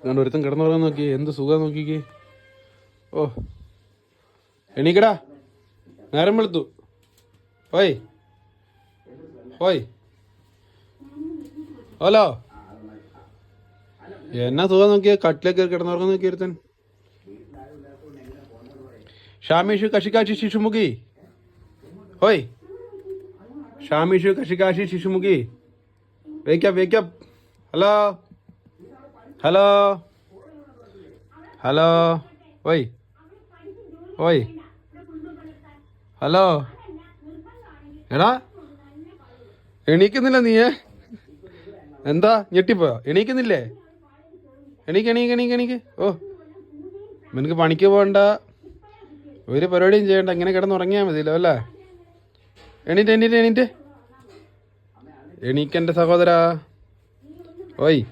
അതുകൊണ്ട് ഒരുത്തൻ കിടന്നുറങ്ങാൻ നോക്കി എന്ത് സുഖം നോക്കിക്കേ. ഓ. എണീക്കടാ. നേരം വെളുത്തു. ഓയ് ഓയ് ഹലോ. എന്നാ സുഖം നോക്കിയ. കട്ടിലേക്ക് കിടന്നുറങ്ങാൻ നോക്കി ഒരുത്തൻ. ഷാമീഷു കഷികാശി ശിശുമുഖി. ഓയ് ഷാമീഷു കഷികാശി ശിശുമുഖി. Wake up wake up hello. Hello? Hello? ഓയ്. ഓയ്. ഹലോ? എടാ എണീക്കുന്നില്ല നീയേ. എന്താ ഞെട്ടിപ്പോയോ? എണീക്കുന്നില്ലേ? എണീക്ക് എണീക്ക് എണീക്ക് എണീക്ക്. ഓ നിനക്ക് പണിക്ക് പോകണ്ട. ഒരു പരിപാടിയും ചെയ്യണ്ട. ഇങ്ങനെ കിടന്നുറങ്ങിയാൽ മതിയല്ലോ അല്ലേ? എണീറ്റ് എണീറ്റ് എണീറ്റ്. എണീക്കെന്റെ സഹോദരാ. ഓയ്.